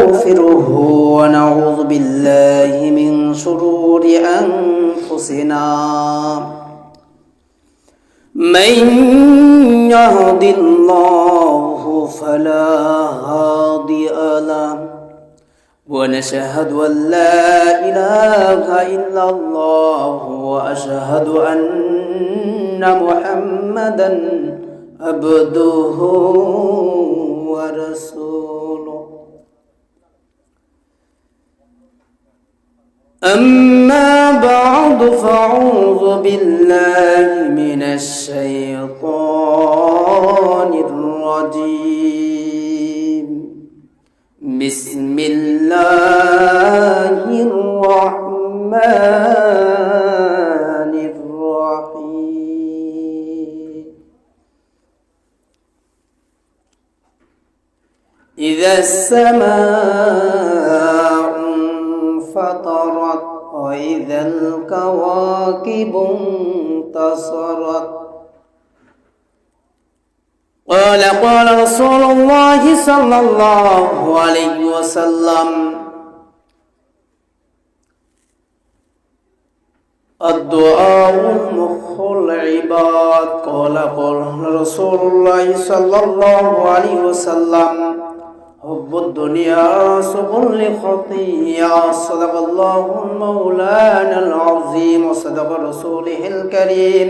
ونستغفره ونعوذ بالله من شرور أنفسنا. من يهد الله فلا هادي له ونشهد أن لا إله إلا الله وأشهد أن محمدا عبده ورسوله. أما بعد فأعوذ بالله من الشيطان الرجيم. بسم الله الرحمن الرحيم. إذا السماء رسول الله صلى الله عليه وسلم الدعاء مخ العباد قال قال رسول الله صلى الله عليه وسلم حب الدنيا سبل خطيئة صدق الله مولانا العظيم وصدق رسوله الكريم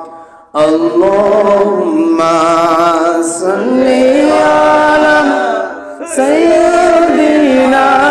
اللهم صل على سيدنا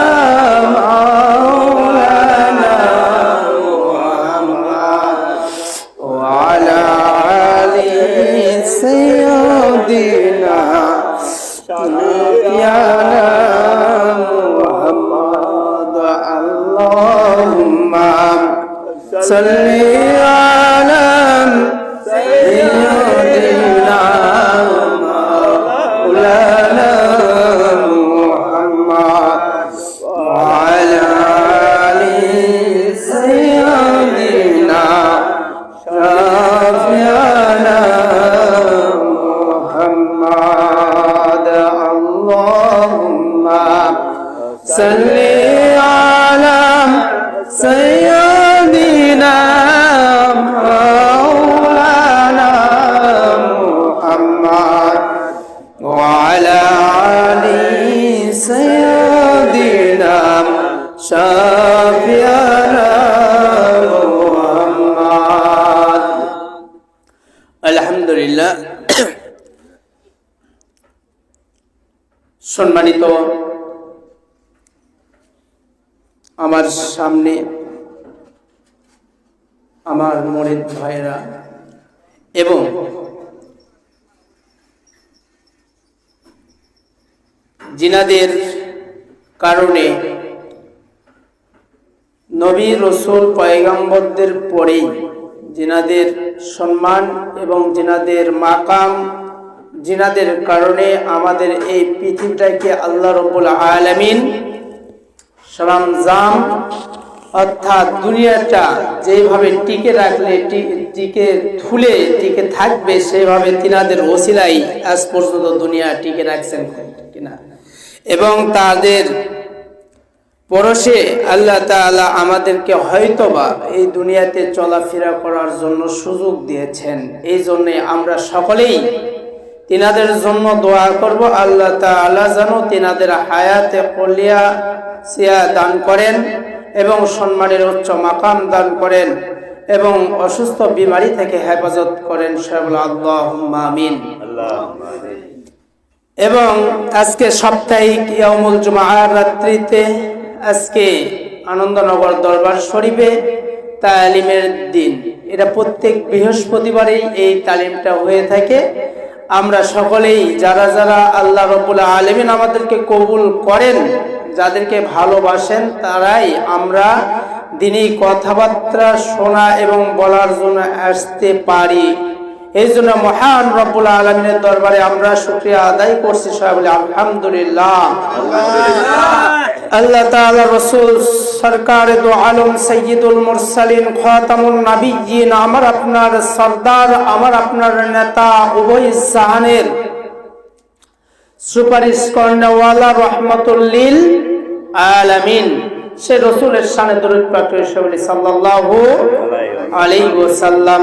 সামনে আমার মনের ভাইরা এবং জিনাদের কারণে নবী রসুল পয়গাম্বরদের পরেই জিনাদের সম্মান এবং জিনাদের মাকাম, জিনাদের কারণে আমাদের এই পৃথিবীটাকে আল্লাহ রব্বুল আলমিন সরঞ্জাম অর্থাৎ দুনিয়াটা যেভাবে টিকে রাখলে টিকে থুলে টিকে থাকবে, সেভাবে তিনাদের ওসিলাই আজ পর্যন্ত দুনিয়া টিকে রাখছেন কিনা? এবং তাদের পরশে আল্লাহ তাআলা আমাদেরকে হয়তোবা এই দুনিয়াতে চলাফেরা করার জন্য সুযোগ দিয়েছেন। এই জন্যে আমরা সকলেই তিনাদের জন্য দোয়া করব। আল্লাহ তাআলা যেন তিনাদের হায়াতে কলিয়া সিয়া দান করেন। এবং সম্মানের উচ্চ মাকাম দান করেন এবং অসুস্থ বিমারি থেকে হেফাজত করেন আমিন। এবং আজকে সাপ্তাহিক ইয়ামুল জুমার রাত্রিতে আজকে আনন্দনগর দরবার শরীফে তালিমের দিন। এটা প্রত্যেক বৃহস্পতিবারেই এই তালিমটা হয়ে থাকে। আমরা সকলেই যারা যারা আল্লাহ রবুল্লা আলমিন আমাদেরকে কবুল করেন, যাদেরকে ভালোবাসেন, তারাই আমরা দিনই কথাবার্তা শোনা এবং বলার জন্য আসতে পারি। এই জন্য মহান রব্বুল আলমিনের দরবারে আমরা শুক্রিয়া আদায় করছি সবাই আলহামদুলিল্লাহ। আল্লাহ তাআলা রসুল সরকার দো আলম সৈয়দুল মুরসালিন খাতামুন নাবিয়্যিন, আমার আপনার সর্দার, আমার আপনার নেতা উভয় জাহানের সুপারিশ কর্ণওয়ালা রহমতুল্লিল আলামিন। সে রসুলের সানে দরুদ পাক সাল্লাল্লাহু আলাইহি ওয়াসাল্লাম।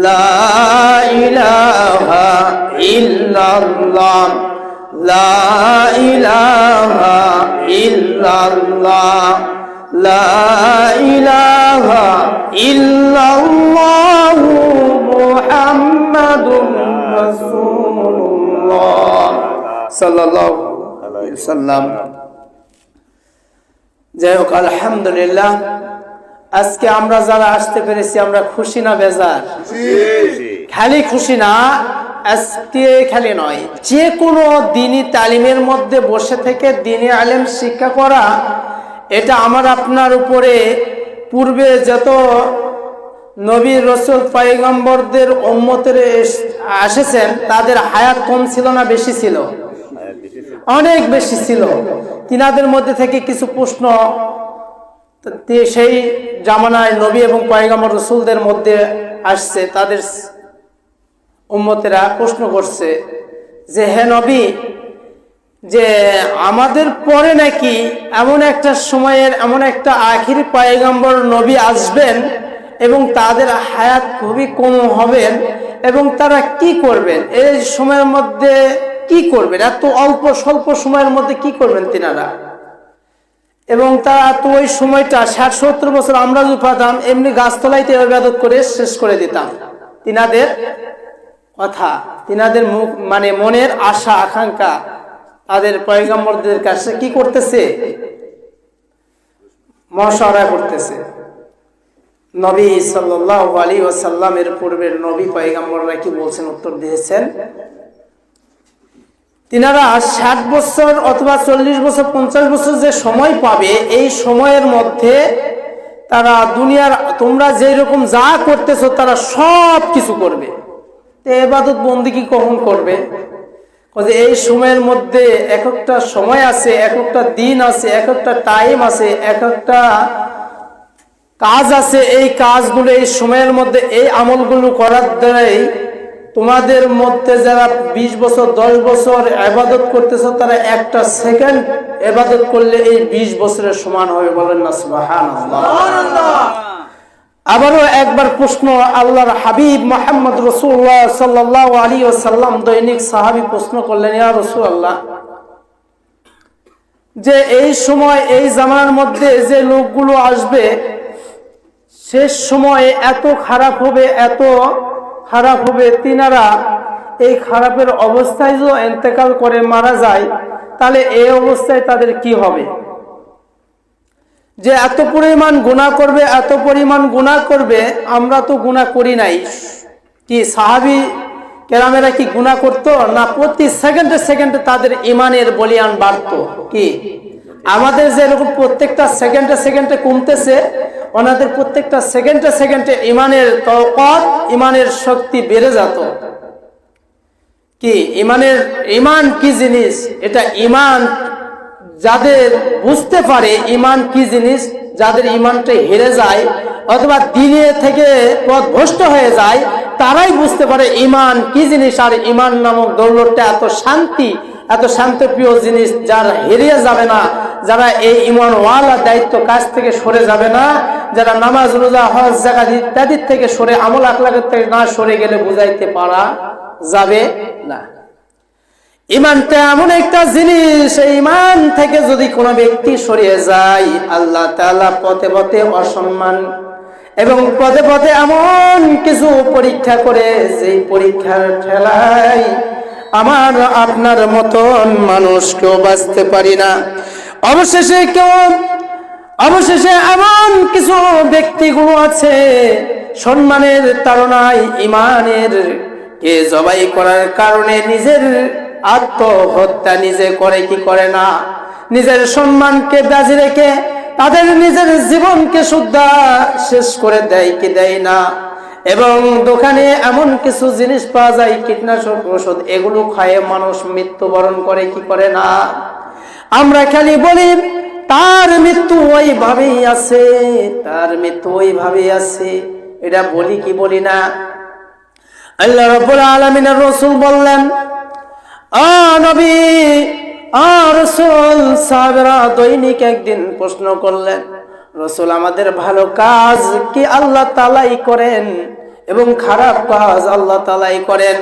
لا إله إلا الله لا إله إلا الله لا إله إلا الله محمد رسول الله صلى الله عليه وسلم যাই হোক আলহামদুলিল্লাহ আজকে আমরা যারা আসতে পেরেছি আমরা খুশি না বেজার? খালি খুশি না আজকে খালি নয়। যে কোনো দিনই তালিমের মধ্যে বসে থেকে দিনে আলেম শিক্ষা করা এটা আমার আপনার উপরে পূর্বে যত নবী রসুল পয়গম্বরদের ওম্মতের এসেছেন তাদের হায়াত কম ছিল না বেশি ছিল। অনেক বেশি ছিল। তিনাদের মধ্যে থেকে কিছু প্রশ্ন সেই জামানায় নবী এবং পয়গম্বর রসুলদের মধ্যে আসছে, তাদের উম্মতেরা প্রশ্ন করছে যে, হে নবী, যে আমাদের পরে নাকি এমন একটা সময়ের, এমন একটা আখির পয়গম্বর নবী আসবেন এবং তাদের হায়াত খুবই কম হবেন এবং তারা কি করবেন? এই সময়ের মধ্যে কি করবেন? এত অল্প স্বল্প সময়ের মধ্যে কি করবেন তিনারা? এবং তারা তো ওই সময়টা ষাট, সত্তর বছর আমরা যদি পাতাম এমনি গাছতলাইতে ইবাদত করে শেষ করে দিতাম। তিনাদের কথা, তিনাদের মুখ মানে মনের আশা, আকাঙ্ক্ষা, তাদের পয়গাম্বরদের কাছে কি করতেছে? মহাসরা করতেছে। নবী সাল্লাহ আলী ওসাল্লামের পূর্বের নবী পয়গাম্বররা কি বলছেন, উত্তর দিয়েছেন? তিনারা ষাট বছর অথবা চল্লিশ বছর, পঞ্চাশ বছর যে সময় পাবে, এই সময়ের মধ্যে তারা দুনিয়ার, তোমরা যেই রকম যা করতেছ, তারা সব কিছু করবে। তো এবাদত বন্দি কি কখন করবে? এই সময়ের মধ্যে এক একটা সময় আছে, এক একটা দিন আছে, এক একটা টাইম আছে, এক একটা কাজ আছে। এই কাজগুলো, এই সময়ের মধ্যে এই আমলগুলো করার দ্বারাই তোমাদের মধ্যে যারা ২০ বছর, দশ বছর আবাদত করতেছ, তারা একটা সেকেন্ড এবাদত করলে এই ২০ বছরের সমান হবে বলেন না সুবাহান আবারও একবার প্রশ্ন, আল্লাহর হাবিব মোহাম্মদ রসুল্লাহ সাল্লাহ আলী সাল্লাম দৈনিক সাহাবি প্রশ্ন করলেন, ইয়া রসুল আল্লাহ যে এই সময়, এই জামানার মধ্যে যে লোকগুলো আসবে, শেষ সময়ে এত খারাপ হবে, এত খারাপ হবে তিনারা, এই খারাপের অবস্থায় যদি এতেকাল করে মারা যায়, তাহলে এই অবস্থায় তাদের কি হবে? যে এত পরিমাণ গুণা করবে, এত পরিমাণ গুণা করবে, আমরা তো গুণা করি নাই। কি সাহাবি কেরামেরা কি গুণা করতো? না, প্রতি সেকেন্ডে সেকেন্ডে তাদের ইমানের বলিয়ান বাড়তো। কি? আমাদের যে এরকম প্রত্যেকটা সেকেন্ডে সেকেন্ডে কমতেছে ওনাদের প্রত্যেকটা সেকেন্ডে সেকেন্ডে ইমানের তকত ইমানের শক্তি বেড়ে যেত। কি? ইমানের, ইমান কি জিনিস? এটা ইমান যাদের বুঝতে পারে ইমান কি জিনিস, যাদের ইমানটা হেরে যায় অথবা দিনে থেকে পথ ভ্রষ্ট হয়ে যায়, তারাই বুঝতে পারে ইমান কি জিনিস আর ইমান নামক দৌলতটা এত শান্তি এত শান্তপ্রিয় জিনিস যার হেরিয়ে যাবে না, যারা এই ইমান ওয়ালা দায়িত্ব কাজ থেকে সরে যাবে না, যারা নামাজ, রোজা, হজ জায়গা ইত্যাদির থেকে সরে, আমল আকলাকের থেকে না সরে গেলে বুঝাইতে পারা যাবে না। ইমানটা এমন একটা জিনিস ইমান থেকে যদি কোনো ব্যক্তি সরিয়ে যায়, আল্লাহ তাআলা পথে পথে অসম্মান এবং পথে পথে এমন কিছু পরীক্ষা করে যে পরীক্ষার ঠেলায় আমার আপনার মতন মানুষ কেউ বাঁচতে পারি না। অবশেষে কেউ, অবশেষে এমন কিছু ব্যক্তিগুলো আছে, সম্মানের তাড়নায় ইমানের কে জবাই করার কারণে নিজের আত্মহত্যা নিজে করে কি করে না? নিজের সম্মানকে বাজি রেখে তাদের নিজের জীবনকে শুদ্ধা শেষ করে দেয় কি দেয় না? এবং দোকানে এমন কিছু জিনিস পাওয়া যায়, কীটনাশক ওষুধ এগুলো খায়ে মানুষ, মৃত্যুবরণ করে, কি করে না? আমরা খালি বলি, তার মৃত্যু ওইভাবেই আছে, তার মৃত্যু ওইভাবেই আছে। এটা বলি কি বলি না? আল্লাহ রব্বুল আলমিনের রসুল বললেন, আ নবী, আ রসুল, সাহেবরা দৈনিক একদিন প্রশ্ন করলেন রসুল, আমাদের ভালো কাজ কি আল্লাহ তালাই করেন এবং খারাপ কাজ আল্লাহ তালাই করেন?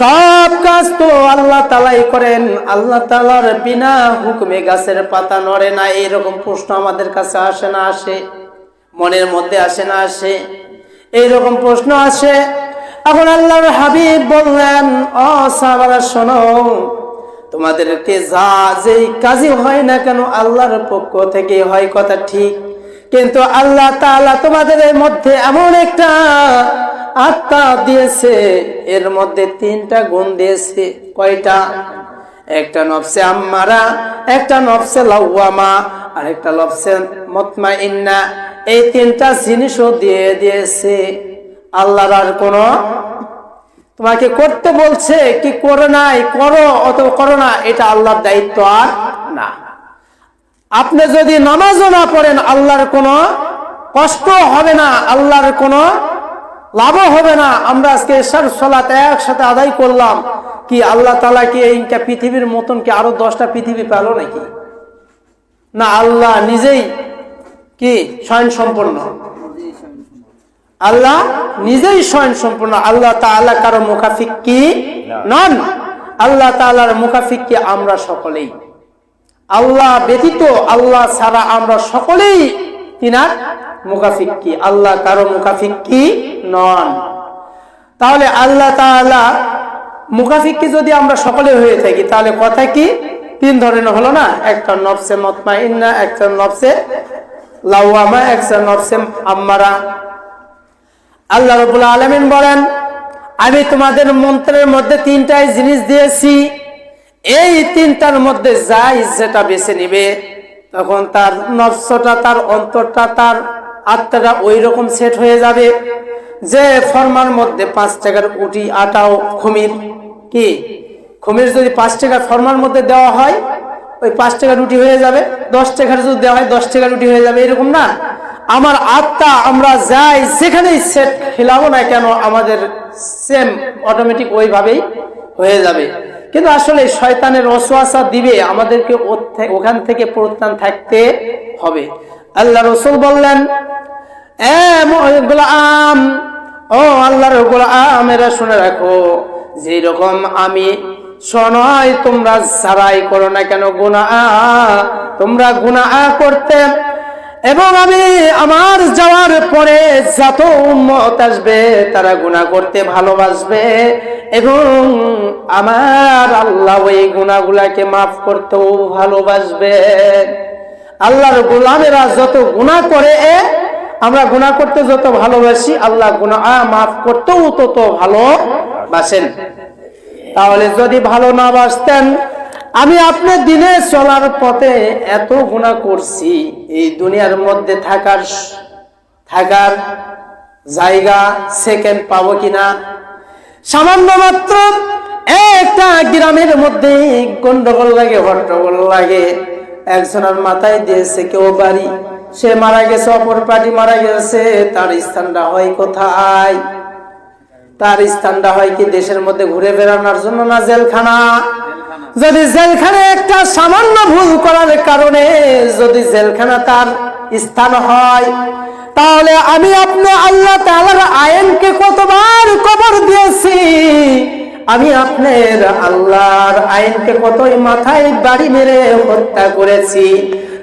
সব কাজ তো আল্লাহ তালাই করেন। আল্লাহ তালার বিনা হুকুমে গাছের পাতা নড়ে না এরকম প্রশ্ন আমাদের কাছে আসে না, আসে। মনের মধ্যে আসে না, আসে। এইরকম প্রশ্ন আসে। এখন আল্লাহর হাবিব বললেন, ও সাহাবারা, শোনো, তোমাদেরকে যা যেই কাজই হয় না কেন, আল্লাহর পক্ষ থেকে হয় কথা ঠিক। কিন্তু আল্লাহ তাআলা তোমাদের মধ্যে এমন একটা আত্মা দিয়েছে, এর মধ্যে তিনটা গুণ দিয়েছে। কয়টা? একটা নফসে আম্মারা, একটা নফসে লাউয়ামা, আর একটা নফসে মতমা ইন্না এই তিনটা জিনিসও দিয়ে দিয়েছে। আল্লাহর আর কোনো তোমাকে করতে বলছে কি করো নাই? করো অত করো না, এটা আল্লাহর দায়িত্ব আর না। আপনি যদি নামাজও না পড়েন আল্লাহর কোনো কষ্ট হবে না আল্লাহর কোনো লাভও হবে না। আমরা আজকে এসার সলাত একসাথে আদায় করলাম। কি আল্লাহ তালা কি এইটা পৃথিবীর মতন কি আরও দশটা পৃথিবী পেল নাকি? না আল্লাহ নিজেই কি স্বয়ং সম্পন্ন আল্লাহ নিজেই স্বয়ং সম্পূর্ণ আল্লাহ তাআলা কারও মুখাফিক কি নন। আল্লাহ তাআলার মুখাফিক কি আমরা সকলেই। আল্লাহ ব্যতীত আল্লাহ ছাড়া আমরা সকলেই তিনার মুখাফিক কি আল্লাহ কারও মুখাফিক কি নন। তাহলে আল্লাহ তাআলা মুখাফিক কি যদি আমরা সকলে হয়ে থাকি, তাহলে কথা কি? তিন ধরনের হলো না? একটা নফসে মতমাইন্না, একটা নফসে লাউয়ামা একটা নফসে আম্মারা। আল্লাহ রবুল আলমিন বলেন, আমি তোমাদের মন্ত্রের মধ্যে তিনটাই জিনিস দিয়েছি। এই তিনটার মধ্যে যাই যেটা বেছে নিবে, তখন তার নফসটা তার অন্তরটা, তার আত্মাটা ওই রকম সেট হয়ে যাবে। যে ফরমার মধ্যে পাঁচ টাকার উটি, আটাও খুমির, কি? খুমির যদি পাঁচ টাকার ফরমার মধ্যে দেওয়া হয়, ওই পাঁচ টাকা রুটি হয়ে যাবে। দশ টাকার যদি দেওয়া হয়, দশ টাকা রুটি হয়ে যাবে। এরকম না? আমার আত্মা, আমরা যাই যেখানেই সেট খেলাবো না কেন, আমাদের সেম অটোমেটিক ওইভাবেই হয়ে যাবে। কিন্তু আসলে শয়তানের অসোয়াশা দিবে আমাদেরকে ওখান থেকে প্রত্যান থাকতে হবে। আল্লাহ রসুল বললেন গোলাম, ও আল্লাহর গোলামেরা শুনে রাখো, যেরকম আমি শোনয় তোমরা সারাই করো না কেন গুণা তোমরা গুণা করতে এবং আমি আমার যাওয়ার পরে যত উম্মত আসবে, তারা গুণা করতে ভালোবাসবে এবং আমার আল্লাহ ওই গুণাগুলাকে মাফ করতেও ভালোবাসবে। আল্লাহর গোলামেরা যত গুণা করে আমরা গুণা করতে যত ভালোবাসি, আল্লাহ গুণা মাফ করতেও তত ভালোবাসেন। তাহলে যদি ভালো না বাসতেন আমি আপনার দিনে চলার পথে এত গুণা করছি, এই দুনিয়ার মধ্যে থাকার থাকার জায়গা সেকেন্ড পাবো কিনা? সামান্য মাত্র একটা গ্রামের মধ্যে গন্ডগোল লাগে, হট্টগোল লাগে। একজনের মাথায় দিয়েছে কেউ বাড়ি, সে মারা গেছে, অপর পার্টি মারা গেছে, তার স্থানটা হয় কোথায়? তার স্থানটা হয় কি দেশের মধ্যে ঘুরে বেড়ানোর জন্য না জেলখানা? যদি জেলখানে একটা সামান্য ভুল করার কারণে যদি জেলখানা তার স্থান হয়, তাহলে আমি আপনি আল্লাহ তাআলার আইনকে কতবার কবর দিয়েছি? আমি আপনার আল্লাহর আইনকে কতই মাথায় বাড়ি মেরে হত্যা করেছি?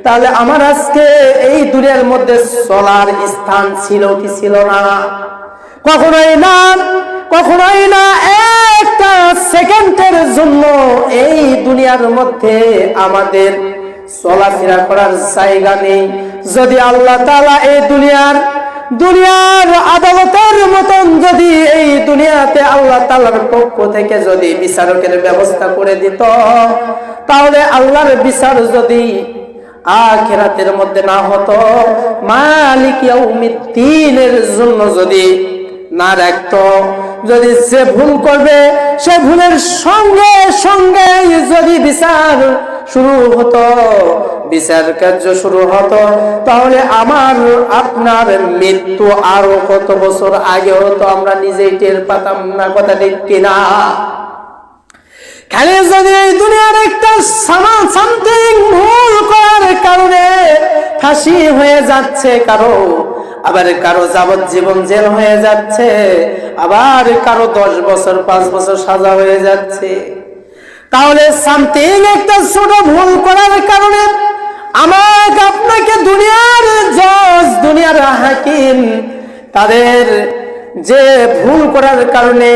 তাহলে আমার আজকে এই দূরের মধ্যে চলার স্থান ছিল কি ছিল না? কখনোই না কখনোই না একটা সেকেন্ডের জন্য এই দুনিয়ার মধ্যে আমাদের চলাফেরা করার জায়গা নেই। যদি আল্লাহ তালা এই দুনিয়ার দুনিয়ার আদালতের মতন যদি এই দুনিয়াতে আল্লাহ তালার পক্ষ থেকে যদি বিচারকের ব্যবস্থা করে দিত, তাহলে আল্লাহর বিচার যদি আখেরাতের মধ্যে না হতো, মালিক জন্য যদি না রাখতো যদি সে ভুল করবে, সে ভুলের সঙ্গে সঙ্গে যদি বিচার শুরু হতো, বিচার কার্য শুরু হতো, তাহলে আমার, আপনার মৃত্যু আরও কত বছর আগে হতো, আমরা নিজেই টের পাতাম না কথা ঠিক কিনা? খালি যদি এই দুনিয়ার একটা সামান সামথিং ভুল করার কারণে ফাঁসি হয়ে যাচ্ছে কারও, আবার কারও যাবজ্জীবন জেল হয়ে যাচ্ছে, আবার কারও দশ বছর, পাঁচ বছর সাজা হয়ে যাচ্ছে। তাহলে সামথিং একটা ছোট ভুল করার কারণে আমাকে আপনাকে দুনিয়ার জজ, দুনিয়ার হাকিম, তাদের যে ভুল করার কারণে,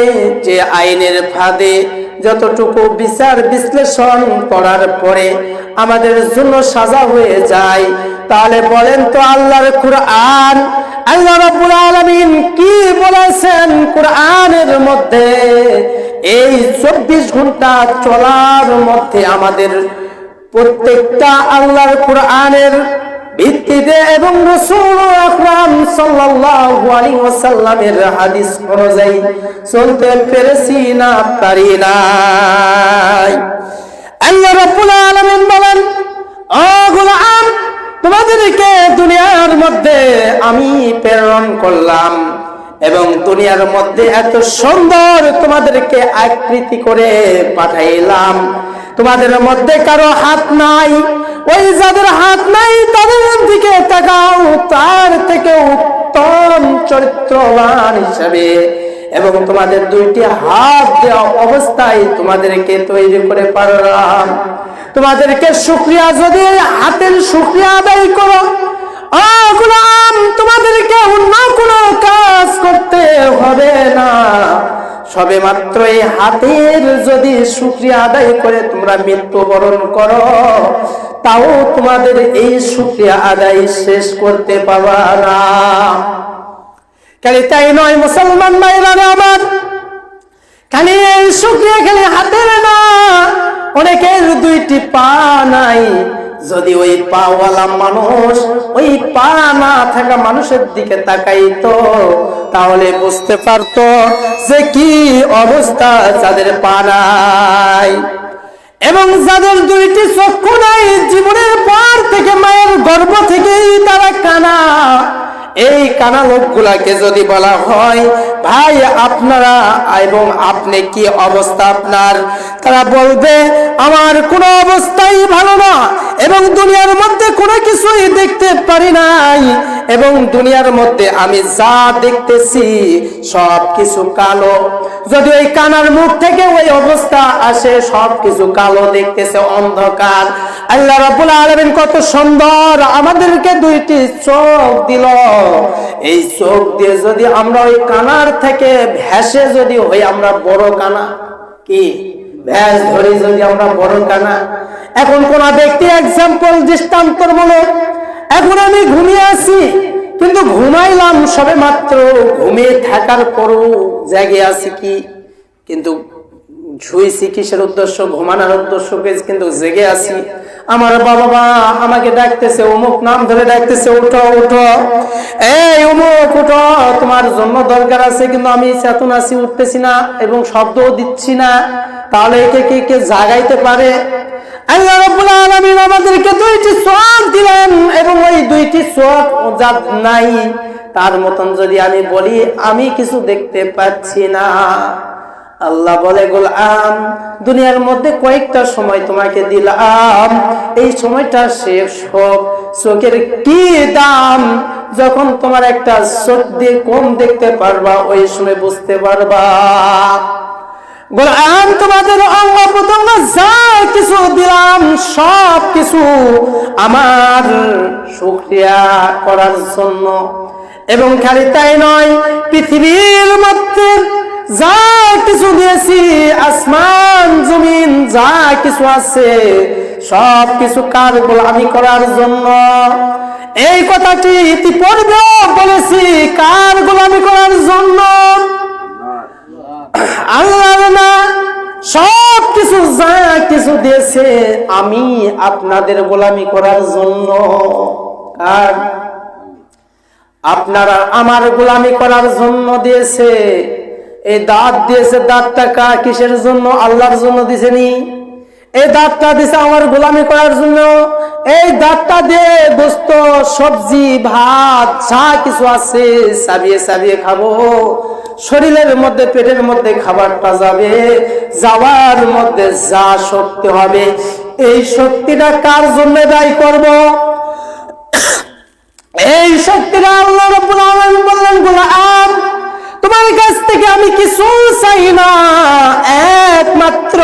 যে আইনের ফাঁদে যতটুকু বিচার বিশ্লেষণ করার পরে আমাদের জন্য সাজা হয়ে যায়, তাহলে বলেন তো আল্লাহর কুরআন, আল্লাহ রাব্বুল আলামিন কি বলেছেন কুরআনের মধ্যে? এই চব্বিশ ঘণ্টা চলার মধ্যে আমাদের প্রত্যেকটা আল্লাহর কোরআনের ভিত্তিতে এবং রসুল আকরাম সাল্লাল্লাহু আলাইহি ওয়াসাল্লামের হাদিস অনুযায়ী চলতে পেরেছি না পারি নাই। আল্লাহ রাব্বুল আলামিন বলেন, ও গোলাম, তোমাদেরকে দুনিয়ার মধ্যে আমি প্রেরণ করলাম এবং দুনিয়ার মধ্যে এত সুন্দর তোমাদেরকে আকৃতি করে পাঠাইলাম। তোমাদের মধ্যে কারও হাত নাই, ওই যাদের হাত নাই তাদের দিকে তাকাও, তার থেকে উত্তম চরিত্রবান হিসাবে। এবং তোমাদের দুইটি হাত দেওয়া অবস্থায় তোমাদেরকে তৈরি করে পারলাম। তোমাদেরকে শুক্রিয়া যদি হাতের শুক্রিয়া আদায় করো তোমাদেরকে অন্য কোনো কাজ করতে হবে না। সবে মাত্র এই হাতের যদি শুক্রিয়া আদায় করে তোমরা মৃত্যুবরণ করো, তাও তোমাদের এই শুক্রিয়া আদায় শেষ করতে পারবা না। খালি তাই নয়, মুসলমান ভাইরা আমার, খালি এই শুক্রিয়া খালি হাতের না, অনেকের দুইটি পা নাই যদি ওই পাওয়ালা মানুষ, ওই পা না থাকা মানুষের দিকে তাকাইতো, তাহলে বুঝতে পারতো যে কি অবস্থা যাদের পা নাই এবং যাদের দুইটি চক্ষু নাই, জীবনের পর থেকে, মায়ের গর্ব থেকেই তারা কানা। এই কানা লোকগুলাকে যদি বলা হয়, ভাই, আপনারা এবং আপনি কি অবস্থা আপনার? তারা বলবে, আমার কোনো অবস্থাই ভালো না এবং দুনিয়ার মধ্যে কোনো কিছুই দেখতে পারি নাই। এবং দুনিয়ার মধ্যে আমি যা দেখতেছি সব কিছু কালো। যদি ওই কানার মুখ থেকে ওই অবস্থা আসে, সব কিছু কালো দেখতেছে অন্ধকার। আল্লাহ রাব্বুল আলামিন কত সুন্দর আমাদেরকে দুইটি চোখ দিল। এই চোখ দিয়ে যদি আমরা ওই কানার থেকে ভ্যাসে যদি হই, আমরা বড় কানা। কি? ভ্যাস ধরে যদি আমরা বড় কানা। এখন কোন ব্যক্তি এক্সাম্পল দৃষ্টান্তমূলক, এখন আমি ঘুমিয়ে আছি, কিন্তু ঘুমাইলাম সবে মাত্র ঘুমিয়ে থাকার পরও জেগে আছি কি? কিন্তু শুয়েছি কিসের উদ্দেশ্য? ঘুমানোর উদ্দেশ্য কিন্তু জেগে আছি। আমার বাবা মা আমাকে ডাকতেছে, অমুক নাম ধরে ডাকতেছে, উঠো উঠো। এই, অমুক, উঠো। তোমার জন্য দরকার আছে, কিন্তু আমি চেতন আছি, উঠতেছি না এবং শব্দও দিচ্ছি না। তাহলে একে কে কে জাগাইতে পারে? আমাদেরকে দুইটি চোখ দিলেন এবং ওই দুইটি চোখ যার নাই। তার মতন যদি আমি বলি, আমি কিছু দেখতে পাচ্ছি না। আল্লাহ বলে, গোলাম, দুনিয়ার মধ্যে কয়েকটা সময় তোমাকে দিলাম। এই সময়টা শেষ হোক। চোখের কি দাম? যখন তোমার একটা চোখ দিয়ে কম দেখতে পারবা, ওই সময় বুঝতে পারবা। গোলাম, তোমাদের অঙ্গ প্রত্যঙ্গ যা কিছু দিলাম, সব কিছু আমার শুক্রিয়া করার জন্য। এবং খালি তাই নয়, পৃথিবীর মধ্যে যা কিছু দিয়েছি আসমান, জমিন যা কিছু আছে, সব কিছু কার গোলামি করার জন্য? এই কথাটি ইতিপূর্বে বলেছি, কার গোলামি করার জন্য? আল্লাহ না, সব কিছু যা কিছু দিয়েছে, আমি আপনাদের গোলামি করার জন্য। আর আপনারা আমার গোলামি করার জন্য দিয়েছে। এই দাঁত দিয়েছে, দাঁতটা কা কিসের জন্য? আল্লাহর জন্য দিছেনি। এই দাঁতটা দিছে আমার গোলামি করার জন্য। এই দাঁতটা দিয়ে গোস্ত সবজি, ভাত, যা কিছু আছে, চাবিয়ে চাবিয়ে খাব। শরীরের মধ্যে, পেটের মধ্যে খাবারটা যাবে। যাওয়ার মধ্যে যা শক্তি হবে, এই শক্তিটা কার জন্য দায়ী করব? এই শক্তিটা আল্লাহ রাব্বুল আলামিন বললেন গোলাম তোমার কাছ থেকে আমি কিছু চাই না। একমাত্র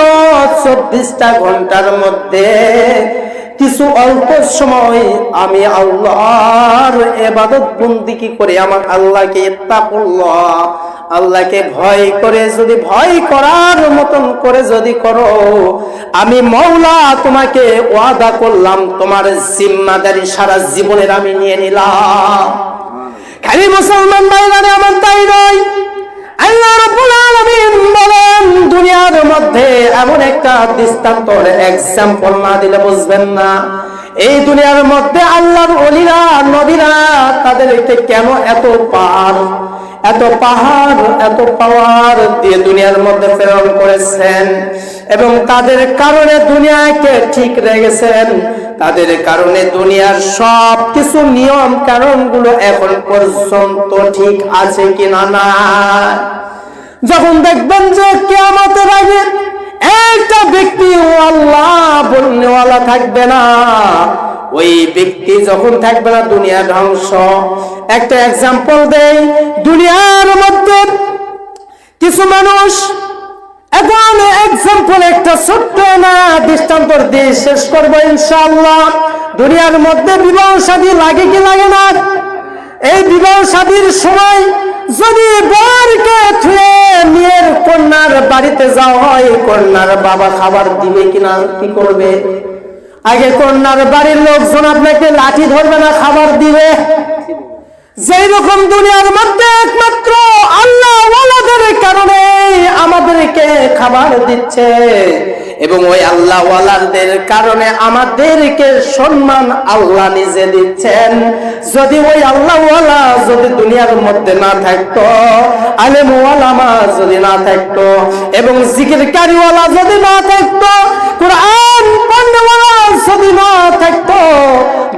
চব্বিশটা ঘণ্টার মধ্যে কিছু অল্প সময় আমি আল্লাহর এবাদত বন্দি কি করে আমার আল্লাহকে ইত্তাকুল্লাহ আল্লাহকে ভয় করে যদি ভয় করার মতন করে যদি করো, আমি মৌলা তোমাকে ওয়াদা করলাম, তোমার জিম্মাদারি সারা জীবনের আমি নিয়ে নিলাম। খালি মুসলমান বাইরে আমার তাই নয়। আল্লাহ রাব্বুল আলামিন বলেন, দুনিয়ার মধ্যে এমন একটা দৃষ্টান্ত এক্সাম্পল না দিলে বুঝবেন না। এই দুনিয়ার মধ্যে আল্লাহর অলিরা নবীরা তাদেরকে কেন এত পার? এত পাহাড়, এত পাওয়ার দিয়ে দুনিয়ার মধ্যে প্রেরণ করেছেন এবং তাদের কারণে দুনিয়াকে ঠিক রেখেছেন। তাদের কারণে দুনিয়ার সব কিছু নিয়ম কারণগুলো এখন পর্যন্ত ঠিক আছে কিনা না যখন দেখবেন যে কেমতের আগে একটা ব্যক্তি আল্লাহ বলনেওয়ালা থাকবে না। ওই ব্যক্তি যখন থাকবে না, দুনিয়া ধ্বংস। একটা এক্সাম্পল দেই, দুনিয়ার মধ্যে কিছু মানুষ এখন এক্সাম্পল একটা ছোট্ট না দৃষ্টান্তর দিয়ে শেষ করব ইনশাআল্লাহ। দুনিয়ার মধ্যে বিবাহ শাদী লাগে কি লাগে না? এই বিবাহ শাদীর সময় যদি বরকে থুয়ে মেয়ের কন্যার বাড়িতে যাওয়া হয়, কন্যার বাবা খাবার দিবে কিনা, কি করবে? আগে কন্যার বাড়ির লোকজন আপনাকে লাঠি ধরবে না, খাবার দিবে? যেই রকম দুনিয়ার মধ্যে একমাত্র আল্লাহ ওয়ালাদের কারণে আমাদেরকে খাবার দিচ্ছে। এবং ওই আল্লাহ কারণে আমাদেরকে সম্মান আল্লাহ নিজে দিচ্ছেন। যদি ওই আল্লাহ যদি দুনিয়ার মধ্যে না থাকতো আলেম যদি না থাকতো, এবং জিকিরকারীওয়ালা যদি না থাকতো, কোরআন যদি না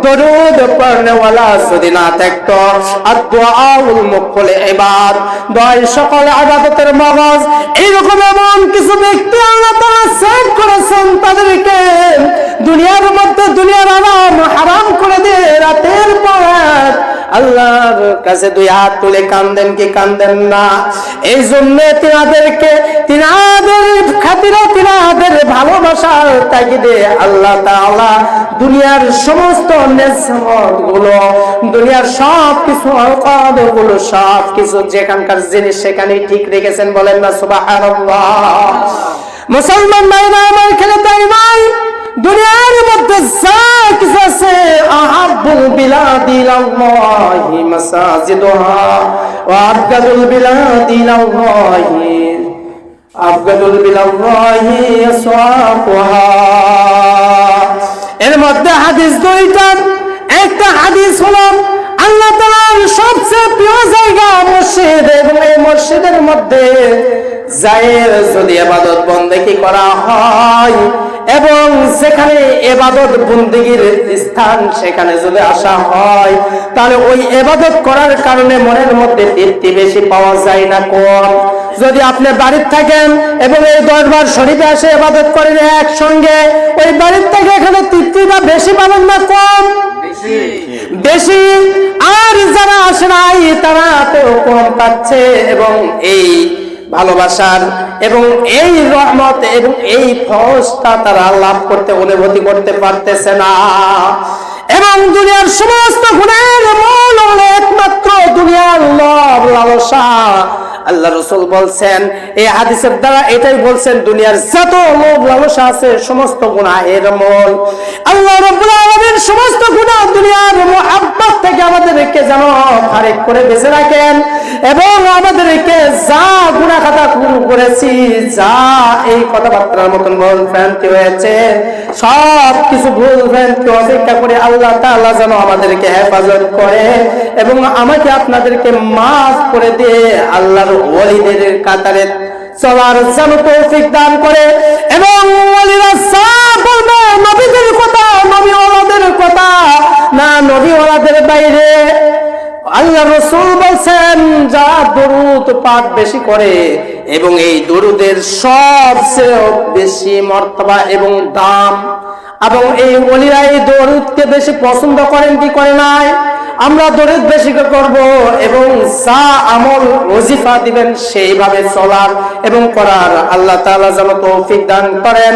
দরুদ পড়নেওয়ালা যদি না ইবাদ দয় সকল মগজ এইরকম এমন কিছু ব্যক্তি দুনিয়ার মধ্যে দুনিয়ার আরাম হারাম করে দিয়ে রাতের পর। আল্লাহর কাছে দুই হাত তুলে কান্দেন কি কান্দেন না। এই জন্য তিনাদেরকে, তিনাদের খাতিরে তিনাদের ভালোবাসার তাগিদে আল্লাহ তাআলা দুনিয়ার সমস্ত নেসমতগুলো দুনিয়ার সব কিছু অকাদগুলো সব কিছু যেখানকার জিনিস সেখানেই ঠিক রেখেছেন বলেন না, সুবহানাল্লাহ। মুসলমান ভাইরা, আমার খেলে তাই নাই। দুনিয়ার মধ্যে যা কিছু আছে আহাব্বুল বিলাদি ইলাল্লাহি মাসাজিদুহা ওয়া আবগাদুল বিলাদি ইলাল্লাহি আবগাদুল বিলাল্লাহি আসওয়াকুহা। এর মধ্যে হাদিস দুইটা, একটা হাদিস হলো আল্লাহ তালার সবচেয়ে প্রিয় জায়গা মসজিদ এবং এই মসজিদের মধ্যে জায়ের যদি এবাদত বন্দেকি করা হয় এবং সেখানে এবাদত বন্দেগির স্থান সেখানে যদি আসা হয়, তাহলে ওই এবাদত করার কারণে মনের মধ্যে তৃপ্তি বেশি পাওয়া যায় না কম। যদি আপনি বাড়ির থাকেন এবং এই দরবার শরীফে আসে এবাদত করেন একসঙ্গে ওই বাড়ির থেকে এখানে তৃপ্তিটা বেশি পাবেন না কম? বেশি। আর যারা আসে নাই তারা তো কম পাচ্ছে এবং এই ভালোবাসার এবং এই রহমত এবং এই ফজটা তারা লাভ করতে অনুভূতি করতে পারতেছে না। এবং দুনিয়ার সমস্ত গুণের মূল হলো একমাত্র দুনিয়ার লভ লালসা। আল্লাহ রসুল বলছেন, এই হাদিসের দ্বারা এটাই বলছেন, দুনিয়ার যত লোভ লালসা আছে, সমস্ত গুণা এর মূল আল্লাহ রব্বুল সমস্ত গুণা দুনিয়ার মুহাব্বত থেকে আমাদেরকে যেন ফারেক করে বেঁচে রাখেন এবং আমাদেরকে যা গুণা খাতা শুরু করেছি, যা এই কথাবার্তার মতন ভুল ভ্রান্তি হয়েছে, সব কিছু ভুল ভ্রান্তি অপেক্ষা করে আল্লাহ তাআলা যেন আমাদেরকে হেফাজত করে এবং আমাকে আপনাদেরকে মাফ করে দিয়ে আল্লাহর ওলিদের কাতারে চলার যেন তৌফিক দান করে এবং ওলিরা সব বলবে, নবীদের কথা নবী ওলাদের কথা। না নবী ওলাদের বাইরে আল্লাহ রসুল বলছেন, যা দরুদ পাঠ বেশি করে এবং এই দরুদের সবচেয়ে বেশি মর্তবা এবং দাম। এবং এই অলিরা এই দরুদকে বেশি পছন্দ করেন কি করে নাই? আমরা দরুদ বেশি করব এবং যা আমল ওজিফা দিবেন সেইভাবে চলার এবং করার আল্লাহ তাআলা যেন তৌফিক দান করেন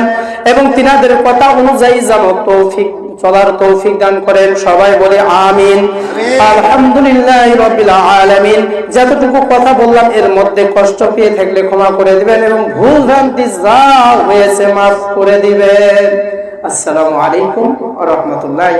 এবং তিনাদের কথা অনুযায়ী যেন তৌফিক চলার তৌফিক দান করেন। সবাই বলে আমিন। আলহামদুলিল্লাহ রবিল আলামিন। যতটুকু কথা বললাম এর মধ্যে কষ্ট পেয়ে থাকলে ক্ষমা করে দিবেন এবং ভুল ভ্রান্তি যা হয়েছে মাফ করে দিবেন। আসসালামু আলাইকুম রাহমাতুল্লাহি